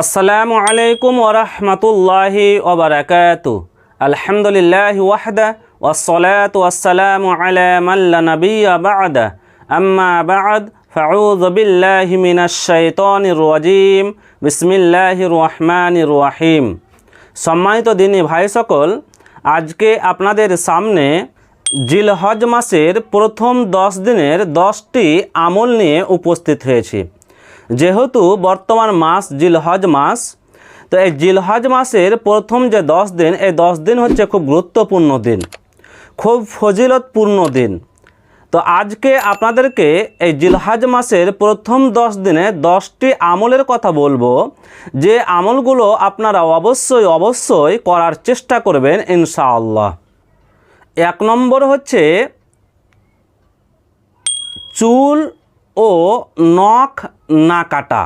আসসালামু আলাইকুম ওরহমতুল্লাহি ওবরাকাতু আলহামদুলিল্লাহ ওয়াহদা ওয়াসসালাতু ওয়াসসালামু আলা মাল্লা নাবিয়্যা বা'দা। আম্মা বা'দ, ফাউযু বিল্লাহি মিনাশ শাইতানির রাজীম। বিসমিল্লাহির রহমানির রহিম। সম্মানিত দিনী ভাই সকল, আজকে আপনাদের সামনে জিলহজ মাসের প্রথম দশ দিনের দশটি আমল নিয়ে উপস্থিত হয়েছি। যেহেতু বর্তমান মাস জিলহজ মাস, তো এই জিলহজ মাসের প্রথম যে দশ দিন, এই দশ দিন হচ্ছে খুব গুরুত্বপূর্ণ দিন, খুব ফজিলতপূর্ণ দিন। তো আজকে আপনাদেরকে এই জিলহাজ মাসের প্রথম দশ দিনে দশটি আমলের কথা বলব, যে আমলগুলো আপনারা অবশ্যই অবশ্যই করার চেষ্টা করবেন ইনশাআল্লাহ। এক নম্বর হচ্ছে চুল ও নখ না কাটা।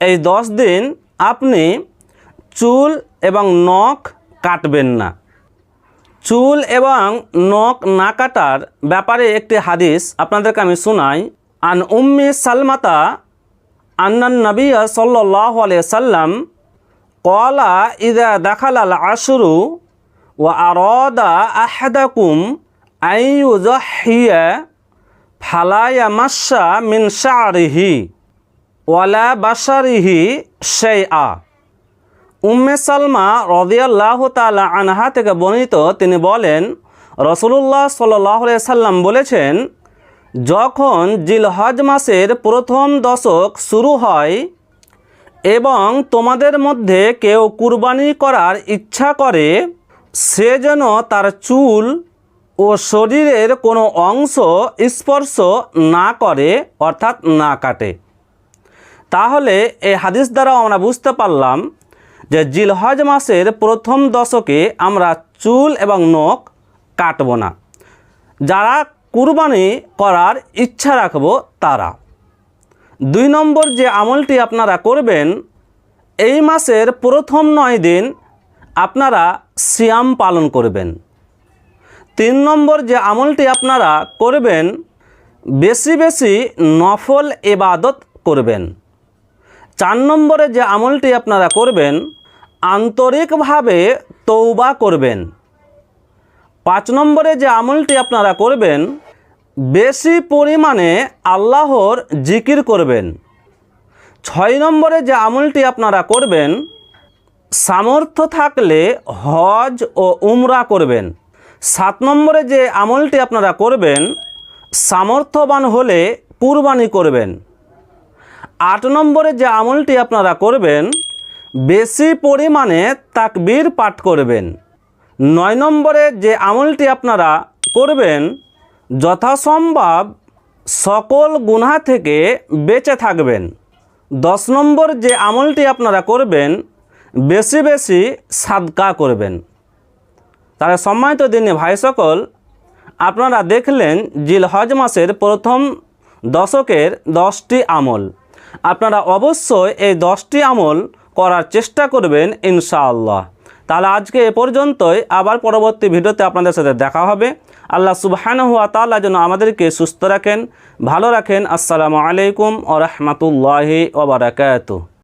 এই দশ দিন আপনি চুল এবং নখ কাটবেন না। চুল এবং নখ না কাটার ব্যাপারে একটি হাদিস আপনাদেরকে আমি শোনাই। আন উম্মি সালমাতা আন্নান নবী সাল্লাহ সাল্লাম কলা ইদা দেখাল আল আশরু ও আরদা আহাদাকুম আইয়ুজহিয়া ফালায়া মাসা মিন শারিহি ওয়ালা বাসারিহি শেয়া উম্মে সালমা রদিয়াল্লাহ তালা আনহা থেকে বর্ণিত তিনি বলেন, রসুলুল্লাহ সাল্লাহ সাল্লাম বলেছেন, যখন জিলহজ মাসের প্রথম দশক শুরু হয় এবং তোমাদের মধ্যে কেউ কুরবানি করার ইচ্ছা করে, সে যেন তার চুল ও শরীরের কোনো অংশ স্পর্শ না করে, অর্থাৎ না কাটে। তাহলে এই হাদিস দ্বারাও আমরা বুঝতে পারলাম যে জিলহজ মাসের প্রথম দশকে আমরা চুল এবং নখ কাটব না। যারা কুরবানি করার ইচ্ছা রাখব তারা। দুই নম্বর যে আমলটি আপনারা করবেন, এই মাসের প্রথম নয় দিন আপনারা সিয়াম পালন করবেন। তিন নম্বর যে আমলটি আপনারা করবেন, বেশি বেশি নফল এবাদত করবেন। চার নম্বরে যে আমলটি আপনারা করবেন, আন্তরিকভাবে তৌবা করবেন। পাঁচ নম্বরে যে আমলটি আপনারা করবেন, বেশি পরিমাণে আল্লাহর জিকির করবেন। ছয় নম্বরে যে আমলটি আপনারা করবেন, সামর্থ্য থাকলে হজ ও উমরা করবেন। সাত নম্বরে যে আমলটি আপনারা করবেন, সামর্থ্যবান হলে কুরবানি করবেন। আট নম্বরে যে আমলটি আপনারা করবেন, বেশি পরিমাণে তাকবীর পাঠ করবেন। নয় নম্বরে যে আমলটি আপনারা করবেন, যথাসম্ভব সকল গুনাহ থেকে বেঁচে থাকবেন। দশ নম্বর যে আমলটি আপনারা করবেন, বেশি বেশি সাদকা করবেন। তাহলে সম্মানিত দিনে ভাই সকল, আপনারা দেখলেন জিলহজ মাসের প্রথম দশকের দশটি আমল। আপনারা অবশ্যই এই দশটি আমল করার চেষ্টা করবেন ইনশাআল্লাহ। তাহলে আজকে এ পর্যন্তই, আবার পরবর্তী ভিডিওতে আপনাদের সাথে দেখা হবে। আল্লাহ সুবহানাহু ওয়া তাআলা যেন আমাদেরকে সুস্থ রাখেন, ভালো রাখেন। আসসালামু আলাইকুম ওয়া রাহমাতুল্লাহি ওয়া বারাকাতুহু।